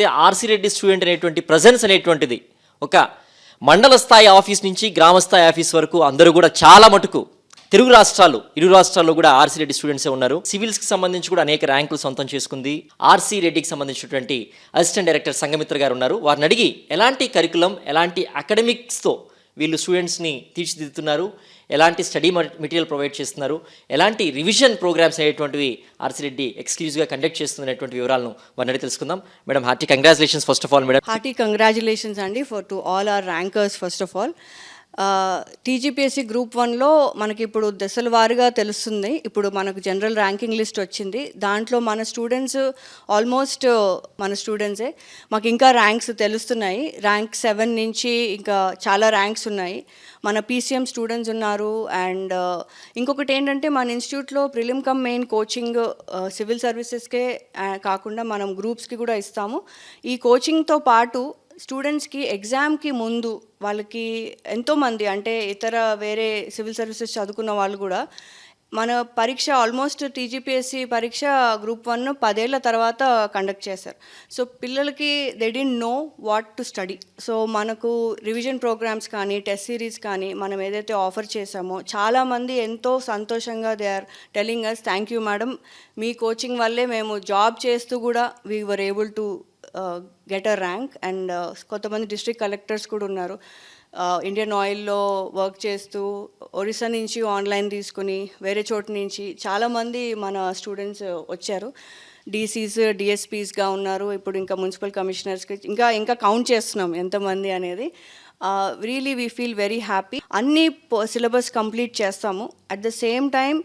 ఏదైతే RC Reddy student అనేటువంటి presence అనేటువంటిది ఒక మండల స్థాయి ఆఫీస్ నుంచి గ్రామ స్థాయి ఆఫీస్ వరకు అందరూ కూడా చాలా మటుకు తెలుగు రాష్ట్రాలు ఇరు రాష్ట్రాల్లో కూడా ఆర్సీ రెడ్డి స్టూడెంట్సే ఉన్నారు. సివిల్స్కి సంబంధించి కూడా అనేక ర్యాంకులు సొంతం చేసుకుంది. ఆర్సీ రెడ్డికి సంబంధించినటువంటి అసిస్టెంట్ డైరెక్టర్ సంగమిత్ర గారు ఉన్నారు. వారిని అడిగి ఎలాంటి కరికులం ఎలాంటి అకాడమిక్స్తో వీళ్ళు స్టూడెంట్స్ని తీర్చిదిద్దుతున్నారు. ఎలాంటి స్టడీ మెటీరియల్ ప్రొవైడ్ చేస్తున్నారు. ఎలాంటి రివిజన్ ప్రోగ్రామ్స్ అనేటువంటివి ఆర్సీ రెడ్డి ఎక్స్క్లూజివ్గా కండక్ట్ చేస్తున్నటువంటి వివరాలను వారిని తెలుసుకుందాం. Madam hearty congratulations first of all madam hearty congratulations అండి for to all our rankers first of all TGPSC group వన్లో మనకి ఇప్పుడు దశల వారీగా తెలుస్తుంది. ఇప్పుడు మనకు జనరల్ ర్యాంకింగ్ లిస్ట్ వచ్చింది. దాంట్లో మన స్టూడెంట్స్ ఆల్మోస్ట్ మన స్టూడెంట్సే మాకు ఇంకా ర్యాంక్స్ తెలుస్తున్నాయి. ర్యాంక్ సెవెన్ నుంచి ఇంకా చాలా ర్యాంక్స్ ఉన్నాయి. మన పీసీఎం స్టూడెంట్స్ ఉన్నారు. అండ్ ఇంకొకటి ఏంటంటే మన ఇన్స్టిట్యూట్లో prelim cum main coaching civil సర్వీసెస్కే కాకుండా మనం గ్రూప్స్కి కూడా ఇస్తాము. ఈ కోచింగ్తో పాటు స్టూడెంట్స్కి ఎగ్జామ్కి ముందు వాళ్ళకి ఎంతోమంది అంటే ఇతర వేరే సివిల్ సర్వీసెస్ చదువుకున్న వాళ్ళు కూడా మన పరీక్ష ఆల్మోస్ట్ టీజీపీఎస్సీ పరీక్ష గ్రూప్ వన్ పదేళ్ళ తర్వాత కండక్ట్ చేశారు. సో పిల్లలకి they didn't know what to study. So మనకు రివిజన్ ప్రోగ్రామ్స్ కానీ టెస్ట్ సిరీస్ కానీ మనం ఏదైతే ఆఫర్ చేశామో చాలామంది ఎంతో సంతోషంగా they are telling us thank you madam me coaching వల్లే మేము జాబ్ చేస్తూ కూడా we were able to get a rank and కొంతమంది డిస్ట్రిక్ట్ కలెక్టర్స్ కూడా ఉన్నారు. ఇండియన్ ఆయిల్లో వర్క్ చేస్తూ ఒరిస్సా నుంచి ఆన్లైన్ తీసుకుని వేరే చోటు నుంచి చాలామంది మన స్టూడెంట్స్ వచ్చారు. డీసీస్ డిఎస్పీస్గా ఉన్నారు. ఇప్పుడు ఇంకా మున్సిపల్ కమిషనర్స్కి ఇంకా ఇంకా కౌంట్ చేస్తున్నాం ఎంతమంది అనేది. Really we feel very happy అన్ని సిలబస్ కంప్లీట్ చేస్తాము. At the same time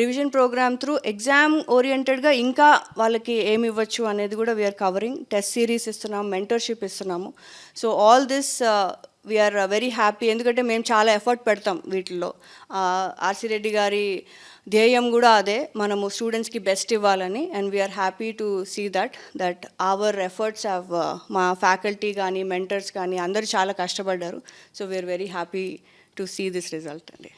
revision program through exam ఓరియంటెడ్గా ఇంకా వాళ్ళకి ఏమి ఇవ్వచ్చు అనేది కూడా we are covering test series ఇస్తున్నాము మెంటర్షిప్ ఇస్తున్నాము. So all this we are very happy ఎందుకంటే మేము చాలా ఎఫర్ట్ పెడతాం వీటిల్లో. ఆర్సి రెడ్డి గారి ధ్యేయం కూడా అదే. మనము స్టూడెంట్స్కి బెస్ట్ ఇవ్వాలని and we are happy to see that that our efforts have మా ఫ్యాకల్టీ కానీ మెంటర్స్ కానీ అందరూ చాలా కష్టపడ్డారు. So we are very happy to see this result అండి